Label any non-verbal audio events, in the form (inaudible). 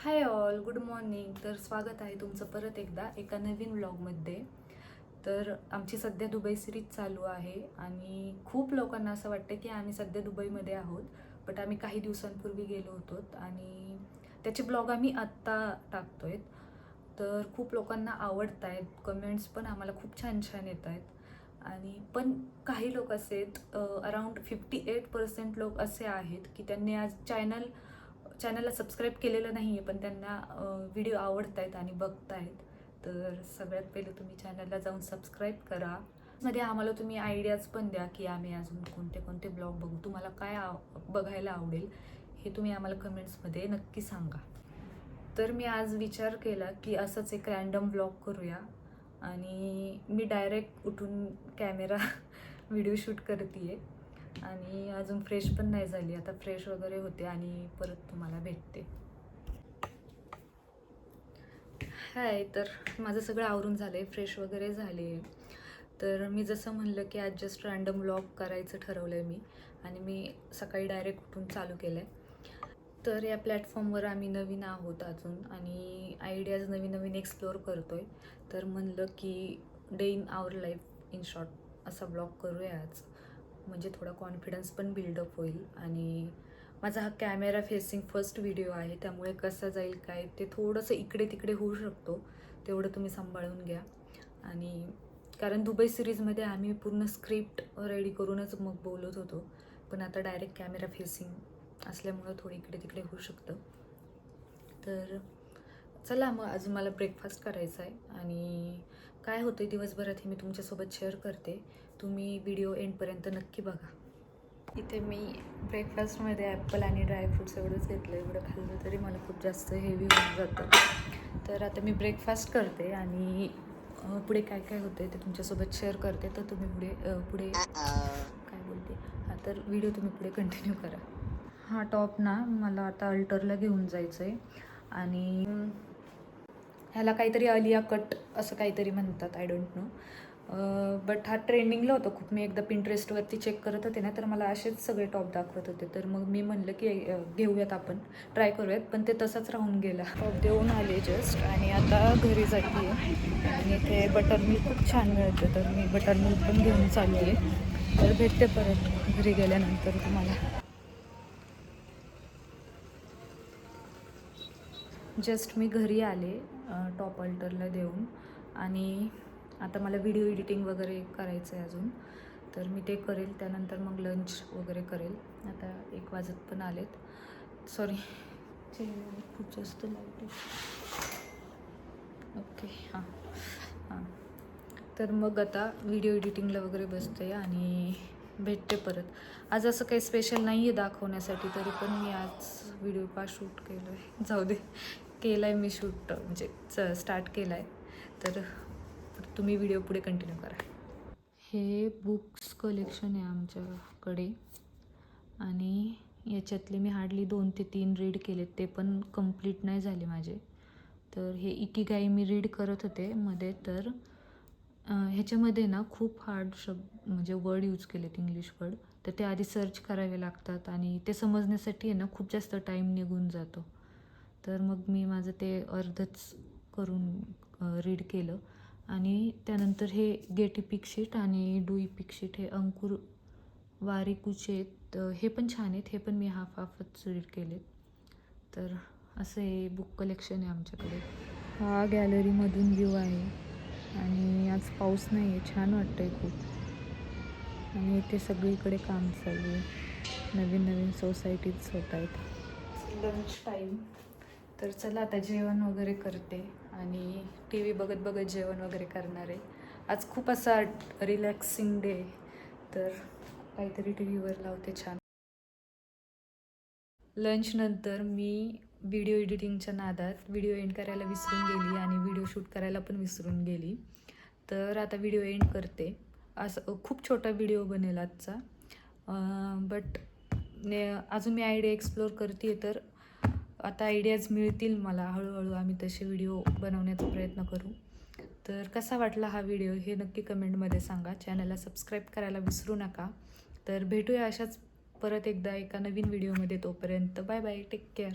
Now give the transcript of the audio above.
Hi all good morning तर स्वागत आहे तुमचं परत एकदा एका नवीन व्लॉगमध्ये तर आमची सध्या दुबई सिरीज चालू आहे आणि खूप लोकांना असं वाटतं की आम्ही सध्या दुबईमध्ये आहोत बट आम्ही काही दिवसांपूर्वी गेलो होतो आणि त्याचे ब्लॉग आम्ही आत्ता टाकतो आहेत तर खूप लोकांना आवडत आहेत कमेंट्स पण आम्हाला खूप छान छान येत आहेत आणि पण काही लोक असे आहेत अराउंड फिफ्टी एट पर्सेंट लोक असे आहेत की त्यांनी आज चॅनल चॅनलला सबस्क्राईब केलेलं नाही आहे पण त्यांना व्हिडिओ आवडत आहेत आणि बघतायत तर सगळ्यात पहिले तुम्ही चॅनलला जाऊन सबस्क्राईब करा. मध्ये आम्हाला तुम्ही आयडियाज पण द्या की आम्ही अजून कोणते कोणते ब्लॉग बघू. तुम्हाला काय आव बघायला आवडेल हे तुम्ही आम्हाला कमेंट्समध्ये नक्की सांगा. तर मी आज विचार केला की असंच एक रॅन्डम ब्लॉग करूया आणि मी डायरेक्ट उठून कॅमेरा (laughs) व्हिडिओ शूट करते आणि अजून फ्रेश पण नाही झाली. आता फ्रेश वगैरे होते आणि परत तुम्हाला भेटते. हाय तर माझं सगळं आवरून झालं आहे फ्रेश वगैरे झाले. तर मी जसं म्हणलं की आज जस्ट रँडम व्लॉग करायचं ठरवलं आहे मी. आणि मी सकाळी डायरेक्ट उठून चालू केलं आहे तर या प्लॅटफॉर्मवर आम्ही नवीन आहोत अजून आणि आयडियाज नवीन नवीन एक्सप्लोअर करतो आहे तर म्हणलं की day in our life in short असा ब्लॉग करूया आज. म्हणजे थोडा कॉन्फिडन्स पण बिल्डअप होईल. आणि माझा हा कॅमेरा फेसिंग फर्स्ट व्हिडिओ आहे त्यामुळे कसा जाईल काय ते थोडंसं इकडे तिकडे होऊ शकतो. तेवढं तुम्ही सांभाळून घ्या. आणि कारण दुबई सिरीजमध्ये आम्ही पूर्ण स्क्रिप्ट रेडी करूनच मग बोलत होतो. पण आता डायरेक्ट कॅमेरा फेसिंग असल्यामुळं थोडं इकडे तिकडे होऊ शकतं. तर चला मग अजून मला ब्रेकफास्ट करायचा आहे आणि काय होतं दिवसभरात हे मी तुमच्यासोबत शेअर करते. तुम्ही व्हिडिओ एंडपर्यंत नक्की बघा. इथे मी ब्रेकफास्टमध्ये ॲपल आणि ड्रायफ्रुट्स एवढंच घेतलं. एवढं खाल्लं तरी मला खूप जास्त हेवी होऊन जातं. तर आता मी ब्रेकफास्ट करते आणि पुढे काय काय होते ते तुमच्यासोबत शेअर करते. तर तुम्ही पुढे पुढे काय बोलते? हां तर व्हिडिओ तुम्ही पुढे कंटिन्यू करा. हा टॉप ना मला आता अल्टरला घेऊन जायचं आहे आणि ह्याला काहीतरी अलिया कट असं काहीतरी म्हणतात आय डोंट नो बट हा ट्रेंडिंगला होतं खूप. मी एकदा पिंटरेस्टवरती चेक करत होते ना तर मला असेच सगळे टॉप दाखवत होते. तर मग मी म्हणलं की घेऊयात आपण. ट्राय करूयात. पण ते तसंच राहून गेला. टॉप देऊन आले जस्ट आणि आता घरी जाते. आणि इथे बटर मिल्क खूप छान मिळतं. तर मी बटर मिल्क पण घेऊन चालली आहे. तर भेटते परत. घरी गेल्यानंतर तुम्हाला. जस्ट मी घरी आले टॉप अल्टरला देऊन. आणि आता मला व्हिडिओ एडिटिंग वगैरे करायचं आहे अजून. तर मी ते करेल त्यानंतर मग लंच वगैरे करेल. आता एक वाजत पण आलेत. सॉरी खूप जास्त लाइट ओके हां. हां. तर मग आता व्हिडिओ एडिटिंगला वगैरे बसते आणि भेटते परत. आज असं काही स्पेशल नाही आहे दाखवण्यासाठी तरी पण मी आज व्हिडिओ पा शूट केलं आहे जाऊ दे. केलं आहे मी शूट म्हणजे च स्टार्ट केलं आहे तर तुम्ही व्हिडिओ पुढे कंटिन्यू करा. हे बुक्स कलेक्शन आहे आमच्याकडे. आणि याच्यातले मी हार्डली दोन ते तीन रीड केलेत. ते पण कंप्लीट नाही झाले माझे. तर हे इकिगाई मी रीड करत होते. मध्ये तर ह्याच्यामध्ये ना खूप हार्ड शब्द म्हणजे वर्ड यूज केलेत इंग्लिश वर्ड तर ते आधी सर्च करावे लागतात. आणि ते समजण्यासाठी आहे ना खूप जास्त टाईम निघून जातो. तर मग मी माझं ते अर्धच करून रीड केलं. आणि त्यानंतर हे गेटी पिकशीट आणि डुई पिकशीट हे अंकुर वारी आहेत हे पण छान आहेत. हे पण मी हाफ हाफच रीड केलेत. तर असं हे बुक कलेक्शन आहे आमच्याकडे. हा गॅलरीमधून व्ह्यू आहे. आणि आज पाऊस नाही आहे छान वाटतं आहे खूप. आणि इथे सगळीकडे काम चालू आहे. नवीन नवीन सोसायटीज होत आहेत. लंच टाईम तर चला आता जेवण वगैरे करते आणि टी व्ही बघत बघत जेवण वगैरे करणार आहे. आज खूप असा रिलॅक्सिंग डे तर काहीतरी टी व्हीवर लावते छान. लंचनंतर मी व्हिडिओ एडिटिंगच्या नादात व्हिडिओ एंड करायला विसरून गेली आणि व्हिडिओ शूट करायला पण विसरून गेली. तर आता व्हिडिओ एंड करते. असं खूप छोटा व्हिडिओ बनेल आजचा. बट ने अजून मी आयडिया एक्सप्लोर करते तर आता आयडियाज मिळतील मला. हळूहळू आम्ही तसे व्हिडिओ बनवण्याचा प्रयत्न करू. तर कसा वाटला हा व्हिडिओ हे नक्की कमेंटमध्ये सांगा. चॅनलला सबस्क्राईब करायला विसरू नका. तर भेटूया अशाच परत एकदा एका नवीन व्हिडिओमध्ये तोपर्यंत. Bye bye take care